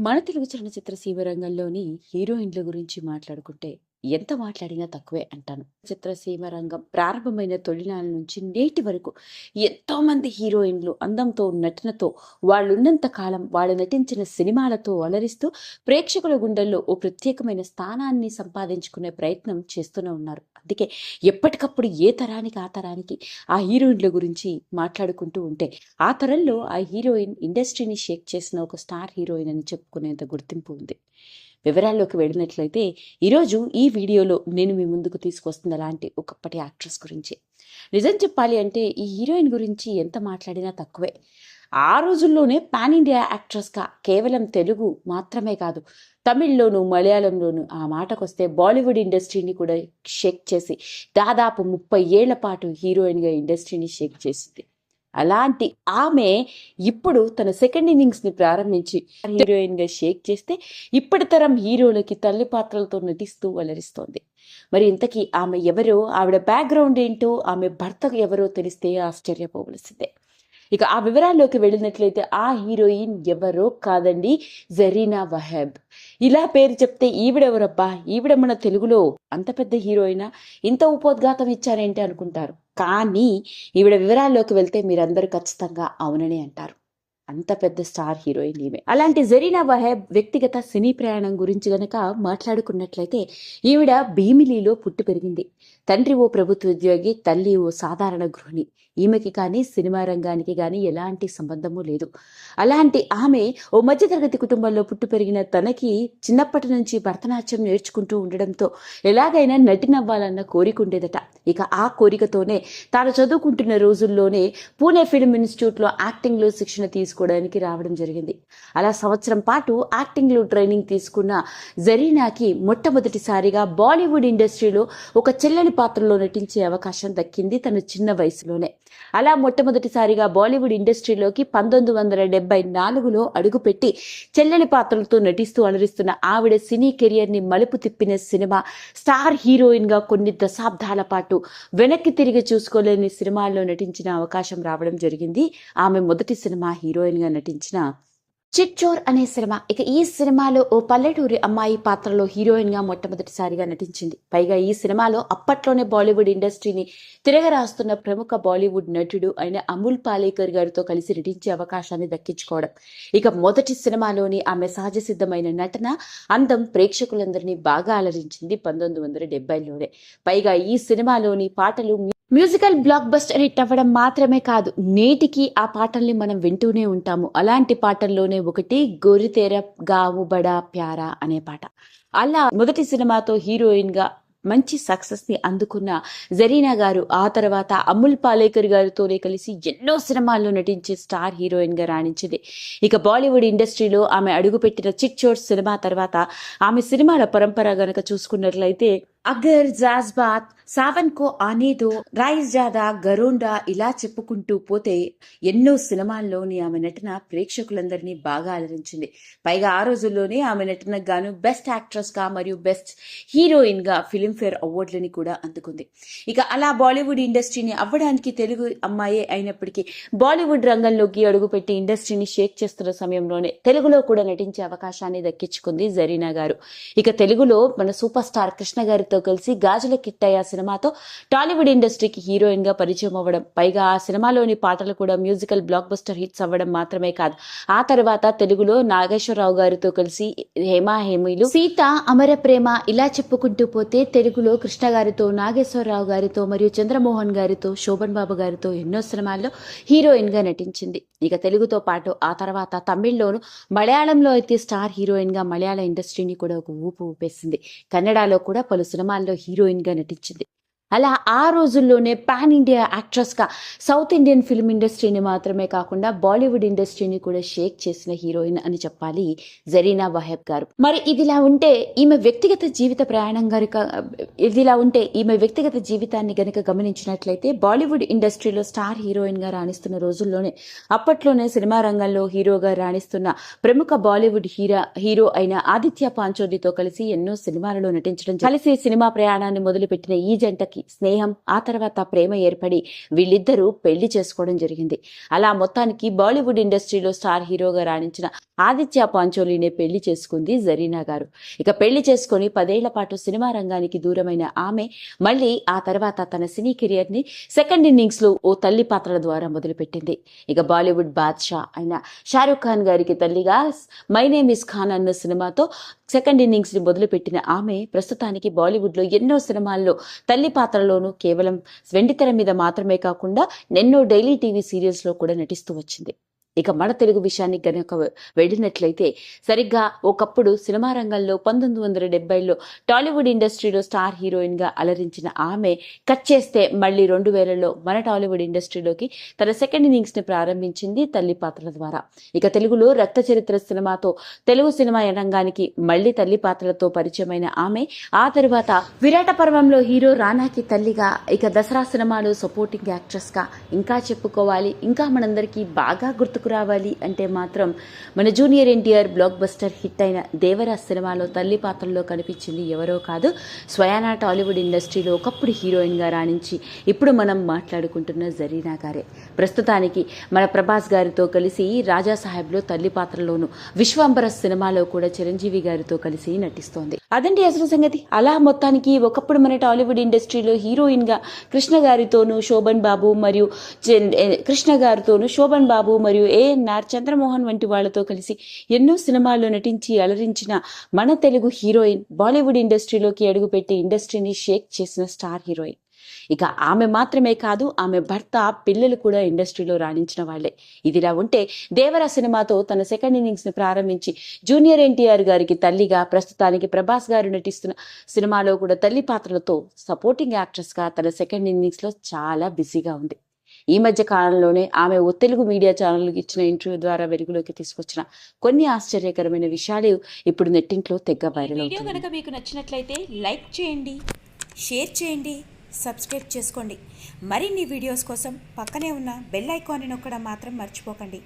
మన తెలుగు చలనచిత్ర సీమ రంగంలోని హీరోయిన్ల గురించి మాట్లాడుకుంటే ఎంత మాట్లాడినా తక్కువే అంటాను. చిత్రసీమ రంగం ప్రారంభమైన తొలినాల నుంచి నేటి వరకు ఎంతో మంది హీరోయిన్లు అందంతో నటనతో వాళ్ళున్నంత కాలం వాళ్ళు నటించిన సినిమాలతో అలరిస్తూ ప్రేక్షకుల గుండెల్లో ఓ ప్రత్యేకమైన స్థానాన్ని సంపాదించుకునే ప్రయత్నం చేస్తూనే ఉన్నారు. అందుకే ఎప్పటికప్పుడు ఏ తరానికి ఆ తరానికి ఆ హీరోయిన్ల గురించి మాట్లాడుకుంటూ ఉంటే ఆ తరంలో ఆ హీరోయిన్ ఇండస్ట్రీని షేక్ చేసిన ఒక స్టార్ హీరోయిన్ అని చెప్పుకునేంత గుర్తింపు ఉంది. వివరాల్లోకి వెళ్ళినట్లయితే ఈరోజు ఈ వీడియోలో నేను మీ ముందుకు తీసుకొస్తున్న అలాంటి ఒకప్పటి యాక్ట్రెస్ గురించి. నిజం చెప్పాలి అంటే ఈ హీరోయిన్ గురించి ఎంత మాట్లాడినా తక్కువే. ఆ రోజుల్లోనే పాన్ ఇండియా యాక్ట్రెస్గా కేవలం తెలుగు మాత్రమే కాదు తమిళ్ళోను మలయాళంలోను ఆ మాటకొస్తే బాలీవుడ్ ఇండస్ట్రీని కూడా షేక్ చేసి దాదాపు ముప్పై ఏళ్ళ పాటు హీరోయిన్గా ఇండస్ట్రీని షేక్ చేసింది. అలాంటి ఆమె ఇప్పుడు తన సెకండ్ ఇన్నింగ్స్ని ప్రారంభించి హీరోయిన్గా షేక్ చేస్తే ఇప్పటి తరం హీరోలకి తల్లి పాత్రలతో నటిస్తూ అలరిస్తోంది. మరి ఇంతకీ ఆమె ఎవరో ఆవిడ బ్యాక్గ్రౌండ్ ఏంటో ఆమె భర్త ఎవరో తెలిస్తే ఆశ్చర్యపోవలసిందే. ఇక ఆ వివరాల్లోకి వెళ్ళినట్లయితే ఆ హీరోయిన్ ఎవరో కాదండి జరీనా వహెబ్. ఇలా పేరు చెప్తే ఈవిడెవరబ్బా ఈవిడ మన తెలుగులో అంత పెద్ద హీరోయినా ఇంత ఉపోద్ఘాతం ఇచ్చారేంటి అనుకుంటారు? కానీ ఈవిడ వివరాల్లోకి వెళ్తే మీరందరూ ఖచ్చితంగా అవునని అంటారు. అంత పెద్ద స్టార్ హీరోయిన్ ఈమె. అలాంటి జరీనా వహెబ్ వ్యక్తిగత సినీ ప్రయాణం గురించి గనక మాట్లాడుకున్నట్లయితే ఈవిడ భీమిలీలో పుట్టి పెరిగింది. తండ్రి ఓ ప్రభుత్వ ఉద్యోగి తల్లి ఓ సాధారణ గృహిణి. ఈమెకి కానీ సినిమా రంగానికి కానీ ఎలాంటి సంబంధము లేదు. అలాంటి ఆమె ఓ మధ్యతరగతి కుటుంబంలో పుట్టి పెరిగిన తనకి చిన్నప్పటి నుంచి భరతనాట్యం నేర్చుకుంటూ ఉండడంతో ఎలాగైనా నటినవ్వాలన్న కోరిక ఉండేదట ఇక ఆ కోరికతోనే తాను చదువుకుంటున్న రోజుల్లోనే పూణే ఫిల్మ్ ఇన్స్టిట్యూట్లో యాక్టింగ్లో శిక్షణ తీసుకోవడానికి రావడం జరిగింది. అలా సంవత్సరం పాటు యాక్టింగ్లో ట్రైనింగ్ తీసుకున్న జరీనాకి మొట్టమొదటిసారిగా బాలీవుడ్ ఇండస్ట్రీలో ఒక చెల్లని పాత్రలో నటించే అవకాశం దక్కింది తన చిన్న వయసులోనే. అలా మొట్టమొదటిసారిగా బాలీవుడ్ ఇండస్ట్రీలోకి పంతొమ్మిది వందల డెబ్బై నాలుగులో అడుగుపెట్టి చెల్లెలి పాత్రలతో నటిస్తూ అలరిస్తున్న ఆవిడ సినీ కెరియర్ని మలుపు తిప్పిన సినిమా స్టార్ హీరోయిన్గా కొన్ని దశాబ్దాల పాటు వెనక్కి తిరిగి చూసుకోలేని సినిమాల్లో నటించిన అవకాశం రావడం జరిగింది. ఆమె మొదటి సినిమా హీరోయిన్గా నటించిన చిట్చోర్ అనే సినిమా. ఇక ఈ సినిమాలో ఓ పల్లెటూరి అమ్మాయి పాత్రలో హీరోయిన్గా మొట్టమొదటిసారిగా నటించింది. పైగా ఈ సినిమాలో అప్పట్లోనే బాలీవుడ్ ఇండస్ట్రీని తిరగరాస్తున్న ప్రముఖ బాలీవుడ్ నటుడు అయిన అమూల్ పాలేకర్ గారితో కలిసి నటించే అవకాశాన్ని దక్కించుకోవడం. ఇక మొదటి సినిమాలోని ఆమె సహజ సిద్ధమైన నటన అందం ప్రేక్షకులందరినీ బాగా అలరించింది పంతొమ్మిది వందల డెబ్బైలోనే. పైగా ఈ సినిమాలోని పాటలు మ్యూజికల్ బ్లాక్ బస్టర్ హిట్ అవ్వడం మాత్రమే కాదు నేటికి ఆ పాటల్ని మనం వింటూనే ఉంటాము. అలాంటి పాటల్లోనే ఒకటి గోరితేర గావు బడా ప్యారా అనే పాట. అలా మొదటి సినిమాతో హీరోయిన్గా మంచి సక్సెస్ని అందుకున్న జరీనా గారు ఆ తర్వాత అముల్ పాలేకర్ గారితోనే కలిసి ఎన్నో సినిమాల్లో నటించే స్టార్ హీరోయిన్గా రాణించింది. ఇక బాలీవుడ్ ఇండస్ట్రీలో ఆమె అడుగుపెట్టిన చిట్ చోర్ సినిమా తర్వాత ఆమె సినిమాల పరంపర గనక చూసుకున్నట్లయితే అగర్ జాజ్బాత్ సావన్ కో ఆనేదో రాయిస్ జాదా గరోండా ఇలా చెప్పుకుంటూ పోతే ఎన్నో సినిమాల్లోని ఆమె నటన ప్రేక్షకులందరినీ బాగా అలరించింది. పైగా ఆ రోజుల్లోనే ఆమె నటనకు గాను బెస్ట్ యాక్ట్రెస్గా మరియు బెస్ట్ హీరోయిన్గా ఫిలింఫేర్ అవార్డులని కూడా అందుకుంది. ఇక అలా బాలీవుడ్ ఇండస్ట్రీని అవ్వడానికి తెలుగు అమ్మాయే అయినప్పటికీ బాలీవుడ్ రంగంలోకి అడుగుపెట్టి ఇండస్ట్రీని షేక్ చేస్తున్న సమయంలోనే తెలుగులో కూడా నటించే అవకాశాన్ని దక్కించుకుంది జరీనా గారు. ఇక తెలుగులో మన సూపర్ స్టార్ కృష్ణ గారితో కలిసి గాజుల కిట్టయ్య సినిమాతో టాలీవుడ్ ఇండస్ట్రీకి హీరోయిన్గా పరిచయం అవ్వడం. పైగా ఆ సినిమాలోని పాటలు కూడా మ్యూజికల్ బ్లాక్ బస్టర్ హిట్స్ అవ్వడం మాత్రమే కాదు. ఆ తర్వాత తెలుగులో నాగేశ్వరరావు గారితో కలిసి హేమా హేమీలు సీత అమర ప్రేమ ఇలా చెప్పుకుంటూ పోతే తెలుగులో కృష్ణ గారితో నాగేశ్వరరావు గారితో మరియు చంద్రమోహన్ గారితో శోభన్ బాబు గారితో ఎన్నో సినిమాల్లో హీరోయిన్గా నటించింది. ఇక తెలుగుతో పాటు ఆ తర్వాత తమిళ్ళోను మలయాళంలో అయితే స్టార్ హీరోయిన్గా మలయాళ ఇండస్ట్రీని కూడా ఒక ఊపు ఊపేసింది. కన్నడలో కూడా పలు సినిమాల్లో హీరోయిన్గా నటించింది. అలా ఆ రోజుల్లోనే పాన్ ఇండియా యాక్ట్రెస్గా సౌత్ ఇండియన్ ఫిల్మ్ ఇండస్ట్రీని మాత్రమే కాకుండా బాలీవుడ్ ఇండస్ట్రీని కూడా షేక్ చేసిన హీరోయిన్ అని చెప్పాలి జరీనా వాహెబ్ గారు. మరి ఇదిలా ఉంటే ఈమె వ్యక్తిగత జీవిత ప్రయాణం గనుక ఇదిలా ఉంటే ఈమె వ్యక్తిగత జీవితాన్ని గనుక గమనించినట్లయితే బాలీవుడ్ ఇండస్ట్రీలో స్టార్ హీరోయిన్గా రాణిస్తున్న రోజుల్లోనే అప్పట్లోనే సినిమా రంగంలో హీరోగా రాణిస్తున్న ప్రముఖ బాలీవుడ్ హీరో హీరో అయిన ఆదిత్య పాంచోలితో కలిసి ఎన్నో సినిమాలలో నటించడం కలిసి సినిమా ప్రయాణాన్ని మొదలుపెట్టిన ఈ జంటకి రానాకి స్నేహం ఆ తర్వాత ప్రేమ ఏర్పడి వీళ్ళిద్దరూ పెళ్ళి చేసుకోవడం జరిగింది. అలా మొత్తానికి బాలీవుడ్ ఇండస్ట్రీలో స్టార్ హీరోగా రాణించిన ఆదిత్య పాంచోలీనే పెళ్ళి చేసుకుంది జరీనా గారు. ఇక పెళ్ళి చేసుకుని పదేళ్ళ పాటు సినిమా రంగానికి దూరమైన ఆమె మళ్ళీ ఆ తర్వాత తన సినీ కెరియర్ని సెకండ్ ఇన్నింగ్స్లో ఓ తల్లి పాత్రల ద్వారా మొదలుపెట్టింది. ఇక బాలీవుడ్ బాద్షా అయిన షారూఖ్ ఖాన్ గారికి తల్లిగా మై నేమ్ ఇస్ ఖాన్ అన్న సినిమాతో సెకండ్ ఇన్నింగ్స్ని మొదలుపెట్టిన ఆమె ప్రస్తుతానికి బాలీవుడ్లో ఎన్నో సినిమాల్లో తల్లి పాత్ర పాత్రలోనూ కేవలం వెండితెర మీద మాత్రమే కాకుండా ఎన్నో డైలీ టీవీ సీరియల్స్లో కూడా నటిస్తూ వచ్చింది. ఇక మన తెలుగు విషయాన్ని గనక వెళ్ళినట్లయితే సరిగ్గా ఒకప్పుడు సినిమా రంగంలో పంతొమ్మిది వందల డెబ్బైలో టాలీవుడ్ ఇండస్ట్రీలో స్టార్ హీరోయిన్గా అలరించిన ఆమె కట్ చేస్తే మళ్ళీ రెండు వేలలో మన టాలీవుడ్ ఇండస్ట్రీలోకి తన సెకండ్ ఇన్నింగ్స్ని ప్రారంభించింది తల్లి పాత్రల ద్వారా. ఇక తెలుగులో రక్త చరిత్ర సినిమాతో తెలుగు సినిమా రంగానికి మళ్ళీ తల్లి పాత్రలతో పరిచయమైన ఆమె ఆ తరువాత విరాట పర్వంలో హీరో రానాకి తల్లిగా ఇక దసరా సినిమాలో సపోర్టింగ్ యాక్ట్రెస్గా ఇంకా చెప్పుకోవాలి. ఇంకా మనందరికీ బాగా గుర్తుకు రావాలి అంటే మాత్రం మన junior NTR blockbuster hit అయిన దేవరా సినిమాలో తల్లి పాత్రలో కనిపించింది ఎవరో కాదు. స్వయానా టాలీవుడ్ ఇండస్ట్రీలో ఒకప్పుడు హీరోయిన్గా రాణించి ఇప్పుడు మనం మాట్లాడుకుంటున్న జరీనా గారే. ప్రస్తుతానికి మన ప్రభాస్ గారితో కలిసి రాజా సాహెబ్లో తల్లి పాత్రలోను విశ్వాంబర సినిమాలో కూడా చిరంజీవి గారితో కలిసి నటిస్తోంది. అదండి అసలు సంగతి. అలా మొత్తానికి ఒకప్పుడు మన టాలీవుడ్ ఇండస్ట్రీలో హీరోయిన్గా కృష్ణ గారితోనూ శోభన్ బాబు మరియు కృష్ణ గారితోనూ శోభన్ బాబు మరియు ఏఎన్ఆర్ చంద్రమోహన్ వంటి వాళ్ళతో కలిసి ఎన్నో సినిమాల్లో నటించి అలరించిన మన తెలుగు హీరోయిన్ బాలీవుడ్ ఇండస్ట్రీలోకి అడుగుపెట్టి ఇండస్ట్రీని షేక్ చేసిన స్టార్ హీరోయిన్. ఇక ఆమె మాత్రమే కాదు ఆమె భర్త పిల్లలు కూడా ఇండస్ట్రీలో రాణించిన వాళ్ళే ఇదిలా ఉంటే దేవర సినిమాతో తన సెకండ్ ఇన్నింగ్స్ని ప్రారంభించి జూనియర్ ఎన్టీఆర్ గారికి తల్లిగా ప్రస్తుతానికి ప్రభాస్ గారు నటిస్తున్న సినిమాలో కూడా తల్లి పాత్రలతో సపోర్టింగ్ యాక్ట్రెస్గా తన సెకండ్ ఇన్నింగ్స్లో చాలా బిజీగా ఉంది. ఈ మధ్య కాలంలోనే ఆమె ఓ తెలుగు మీడియా ఛానల్కి ఇచ్చిన ఇంటర్వ్యూ ద్వారా వెలుగులోకి తీసుకొచ్చిన కొన్ని ఆశ్చర్యకరమైన విషయాలు ఇప్పుడు నెట్టింట్లో తెగ వైరల్ అవుతుంది కనుక మీకు నచ్చినట్లయితే లైక్ చేయండి షేర్ చేయండి సబ్స్క్రైబ్ చేసుకోండి. మరిన్ని వీడియోస్ కోసం పక్కనే ఉన్న బెల్ ఐకాన్ని నొక్కడం మాత్రం మర్చిపోకండి.